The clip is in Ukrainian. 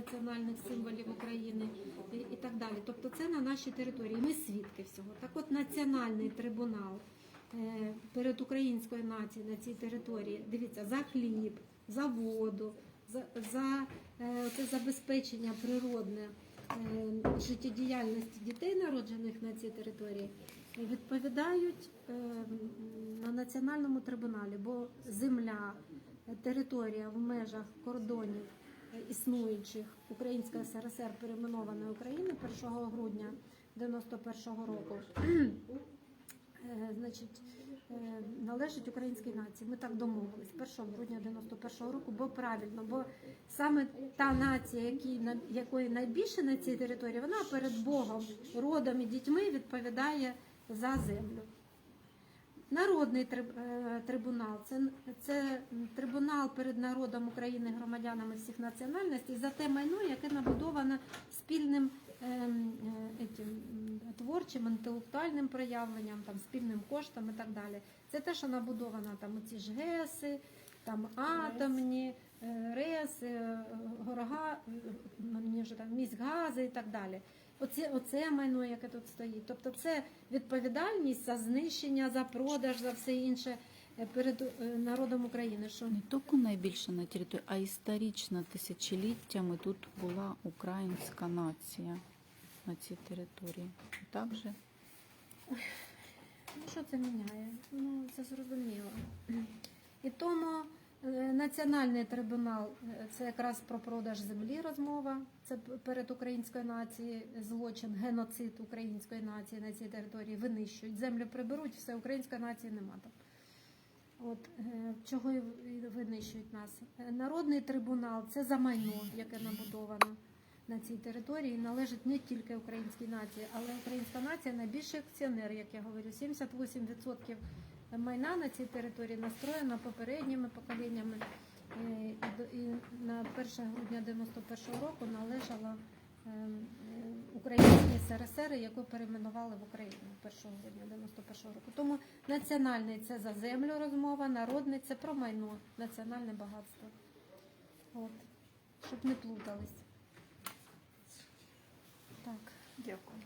національних символів України і, так далі. Тобто це на нашій території. Ми свідки всього. Так от національний трибунал е, перед українською нацією на цій території, дивіться, за хліб, за воду, за, за е, це забезпечення природне е, життєдіяльності дітей, народжених на цій території, відповідають на національному трибуналі, бо земля, територія в межах кордонів існуючих Українська СРСР перейменованої України 1 грудня 91 року. Е, Значить, е, належить українській нації. Ми так домовились 1 грудня 91 року, бо правильно, бо саме та нація, якої найбільше на цій території, вона перед Богом, родом і дітьми відповідає за землю. Народний е, трибунал це, це трибунал перед народом України, громадянами всіх національностей за те майно, яке набудовано спільним ем, е, етім, творчим, інтелектуальним проявленням, там, спільним коштом і так далі. Це те, що набудовано там оці ж ГЕСи, там атомні, е, РЕС, е, Горога, е, міськгази і так далі. Оце, оце майно, яке тут стоїть. Тобто це відповідальність за знищення, за продаж, за все інше е, перед е, народом України. Що Не тільки найбільше на території, а історично тисячоліттями тут була українська нація на цій території. Так же? Ну, що це міняє? Ну, це зрозуміло. І тому національний трибунал е, це якраз про продаж землі розмова. Це перед українською нацією злочин, геноцид української нації на цій території винищують. Землю приберуть, все української нації нема там. От е, чого і винищують нас? Е, Народний трибунал це за майно, яке набудовано на цій території, і належить не тільки українській нації, але українська нація найбільший акціонер, як я говорю, 78% майна на цій території настроєна попередніми поколіннями. Е, І, на 1 грудня 91 року належала е, е, Українській СРСР, яку перейменували в Україну 1 грудня 91 року. Тому національний це за землю розмова, народний це про майно, національне багатство. От. Щоб не плутались. Так. Дякую.